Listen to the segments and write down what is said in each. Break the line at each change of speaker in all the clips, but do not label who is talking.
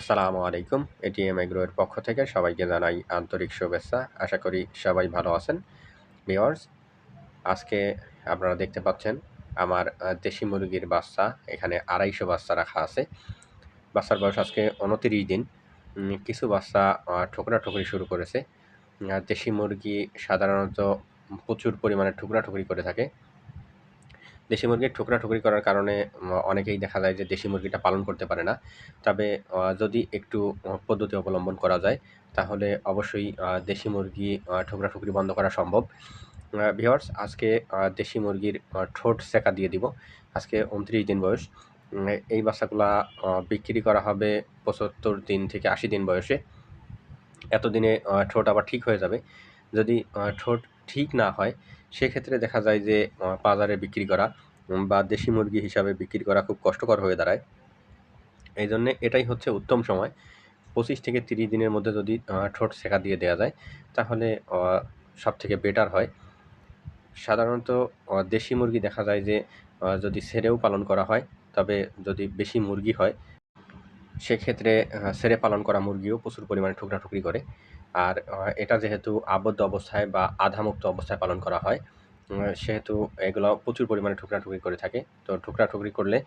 আসসালামু আলাইকুম। এটিএম এগ্রোয়ের পক্ষ থেকে সবাইকে জানাই আন্তরিক শুভেচ্ছা। আশা করি সবাই ভালো আছেন। ভিওয়ার্স আজকে আপনারা দেখতে পাচ্ছেন আমার দেশি মুরগির বাচ্চা। এখানে আড়াইশো বাচ্চা রাখা আছে। বাচ্চার বয়স আজকে উনতিরিশ দিন। কিছু বাচ্চা ঠোকরা ঠুকরি শুরু করেছে। দেশি মুরগি সাধারণত প্রচুর পরিমাণে ঠুকরা ঠুকরি করে থাকে। দেশি মুরগির ঠুকরা ঠুকরি করার কারণে অনেকেই দেখা যায় যে দেশি মুরগিটা পালন করতে পারে না। তবে যদি একটু পদ্ধতি অবলম্বন করা যায়, তাহলে অবশ্যই দেশি মুরগি ঠুকরা ঠুকরি বন্ধ করা সম্ভব। ভিওয়ার্স আজকে দেশি মুরগির ঠোঁট সেকা দিয়ে দিব। আজকে উনত্রিশ দিন বয়স। এই বাচ্চাগুলা বিক্রি করা হবে পঁচাত্তর দিন থেকে আশি দিন বয়সে। এতদিনে ঠোঁট আবার ঠিক হয়ে যাবে। যদি ঠোঁট ঠিক না হয় সেক্ষেত্রে দেখা যায় যে বাজারে বিক্রি করা বা দেশি মুরগি হিসাবে বিক্রি করা খুব কষ্টকর হয়ে দাঁড়ায়। এই জন্যে এটাই হচ্ছে উত্তম সময়। পঁচিশ থেকে তিরিশ দিনের মধ্যে যদি ঠোঁট সেকা দিয়ে দেওয়া যায়, তাহলে সব থেকে বেটার হয়। সাধারণত দেশি মুরগি দেখা যায় যে যদি ছেড়েও পালন করা হয়, তবে যদি বেশি মুরগি হয়, সেক্ষেত্রে ছেড়ে পালন করা মুরগিও প্রচুর পরিমাণে ঠুকরাঠুকরি করে। আর এটা যেহেতু আবদ্ধ অবস্থায় বা আধামুক্ত অবস্থায় পালন করা হয় সেহেতু এগুলো প্রচুর পরিমাণে ঠুকরাঠুকরি করে থাকে। তো ঠুকরাঠুকরি করলে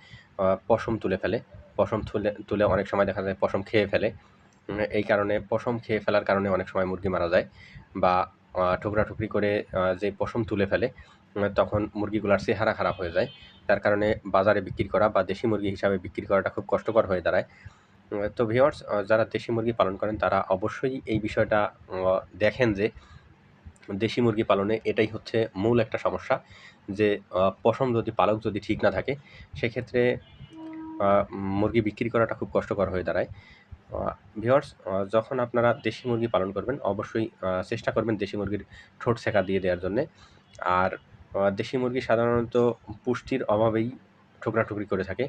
পশম তুলে ফেলে। পশম তুলে তুলে অনেক সময় দেখা যায় পশম খেয়ে ফেলে। এই কারণে পশম খেয়ে ফেলার কারণে অনেক সময় মুরগি মারা যায় বা ঠুকরাঠুকরি করে যে পশম তুলে ফেলে তখন মুরগিগুলার চেহারা খারাপ হয়ে যায়। তার কারণে বাজারে বিক্রি করা বা দেশি মুরগি হিসাবে বিক্রি করাটা খুব কষ্টকর হয়ে দাঁড়ায়। তো ভিওয়ার্স যারা দেশি মুরগি পালন করেন, তারা অবশ্যই এই বিষয়টা দেখেন যে দেশি মুরগি পালনে এটাই হচ্ছে মূল একটা সমস্যা, যে পশম যদি, পালক যদি ঠিক না থাকে, সেক্ষেত্রে মুরগি বিক্রি করাটা খুব কষ্টকর হয়ে দাঁড়ায়। ভিওয়ার্স যখন আপনারা দেশি মুরগি পালন করবেন, অবশ্যই চেষ্টা করবেন দেশি মুরগির ঠোঁট সেকা দিয়ে দেওয়ার জন্যে। আর দেশি মুরগি সাধারণত পুষ্টির অভাবেই ঠুকরাঠুকরি করে থাকে।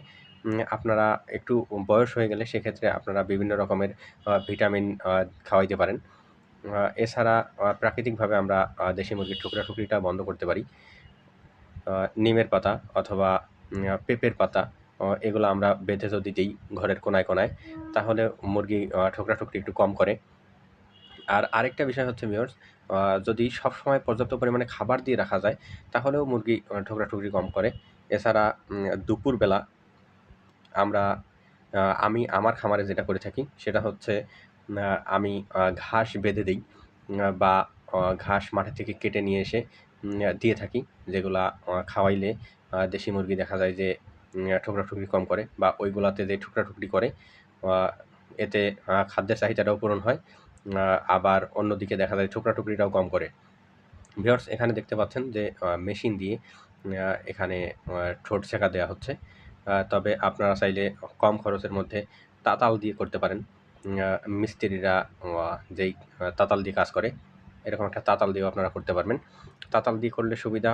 আপনারা একটু বয়স হয়ে গেলে সেক্ষেত্রে আপনারা বিভিন্ন রকমের ভিটামিন খাওয়াইতে পারেন। এছাড়া প্রাকৃতিকভাবে আমরা দেশি মুরগির ঠুকরাঠুকরিটা বন্ধ করতে পারি। নিমের পাতা অথবা পেঁপের পাতা এগুলো আমরা বেঁধে যদি দিই ঘরের কোনায় কোনায় তাহলে মুরগি আহ, ঠোকরাঠুকরি একটু কম করে। আর আরেকটা বিষয় হচ্ছে ভিউয়ার্স যদি সবসময় পর্যাপ্ত পরিমাণে খাবার দিয়ে রাখা যায় তাহলেও মুরগি আহ, ঠোকরাঠুকরি কম করে। এছাড়া দুপুরবেলা আমরা আমি আমার খামারে যেটা করে থাকি সেটা হচ্ছে আমি ঘাস বেঁধে দিই বা ঘাস মাঠে থেকে কেটে নিয়ে এসে দিয়ে থাকি, যেগুলা খাওয়াইলে দেশি মুরগি দেখা যায় যে ঠোকরাঠুকরি কম করে, বা ওইগুলাতে যে ঠুকরাঠুকরি করে এতে খাদ্যের চাহিদাটাও পূরণ হয় আবার অন্যদিকে দেখা যায় ঠুকরাঠুকরিটাও কম করে। ভিউয়ার্স, এখানে দেখতে পাচ্ছেন যে মেশিন দিয়ে এখানে ঠোঁট ছেঁকা দেওয়া হচ্ছে। তবে আপনারা চাইলে কম খরচের মধ্যে তাতাল দিয়ে করতে পারেন। মিস্ত্রিরা যেই তাতাল দিয়ে কাজ করে, এরকম একটা তাতাল দিয়েও আপনারা করতে পারবেন। তাতাল দিয়ে করলে সুবিধা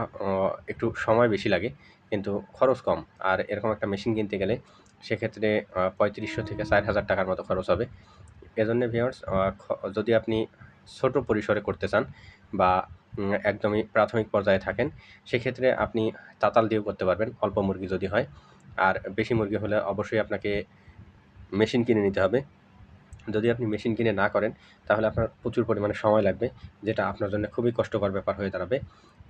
একটু সময় বেশি লাগে, কিন্তু খরচ কম। আর এরকম একটা মেশিন কিনতে গেলে সেক্ষেত্রে পঁয়ত্রিশশো থেকে চার হাজার টাকার মতো খরচ হবে। এজন্য ভিউয়ার্স যদি আপনি ছোট পরিসরে করতে চান বা একদমই প্রাথমিক পর্যায়ে থাকেন, সেক্ষেত্রে আপনি তাতাল দিয়েও করতে পারবেন, অল্প মুরগি যদি হয়। আর বেশি মুরগি হলে অবশ্যই আপনাকে মেশিন কিনে নিতে হবে। যদি আপনি মেশিন কিনে না করেন, তাহলে আপনার প্রচুর পরিমাণে সময় লাগবে, যেটা আপনার জন্য খুবই কষ্টকর ব্যাপার হয়ে দাঁড়াবে।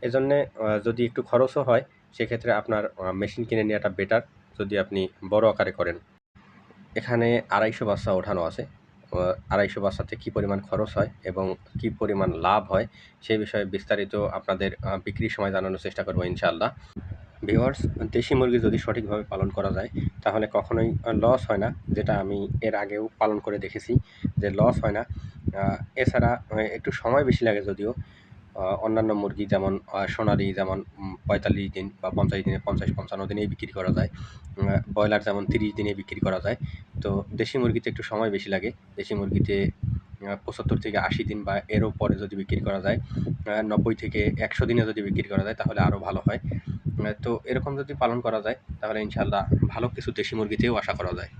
এজন্যে যদি একটু খরচও হয়, সেক্ষেত্রে আপনার মেশিন কিনে নেওয়াটা বেটার যদি আপনি বড় আকারে করেন। এখানে আড়াইশো বাচ্চা ওঠানো আছে। আড়াইশো বাচ্চাতে কী পরিমাণ খরচ হয় এবং কী পরিমাণ লাভ হয়, সেই বিষয়ে বিস্তারিত আপনাদের বিক্রির সময় জানানোর চেষ্টা করব ইনশাআল্লাহ। ভিওয়ার্স দেশি মুরগি যদি সঠিকভাবে পালন করা যায়, তাহলে কখনোই লস হয় না, যেটা আমি এর আগেও পালন করে দেখেছি যে লস হয় না। এছাড়া একটু সময় বেশি লাগে যদিও অন্যান্য মুরগি যেমন সোনালি যেমন পঁয়তাল্লিশ দিন বা পঞ্চাশ দিনে পঞ্চাশ, পঞ্চান্ন দিনেই বিক্রি করা যায়। ব্রয়লার যেমন তিরিশ দিনে বিক্রি করা যায়। তো দেশি মুরগিতে একটু সময় বেশি লাগে। দেশি মুরগিতে পঁচাত্তর থেকে আশি দিন বা এরও পরে যদি বিক্রি করা যায় নব্বই থেকে একশো দিনে যদি বিক্রি করা যায়, তাহলে আরও ভালো হয়। তো এরকম যদি পালন করা যায়, তাহলে ইনশাল্লাহ ভালো কিছু দেশি মুরগিতেও আশা করা যায়।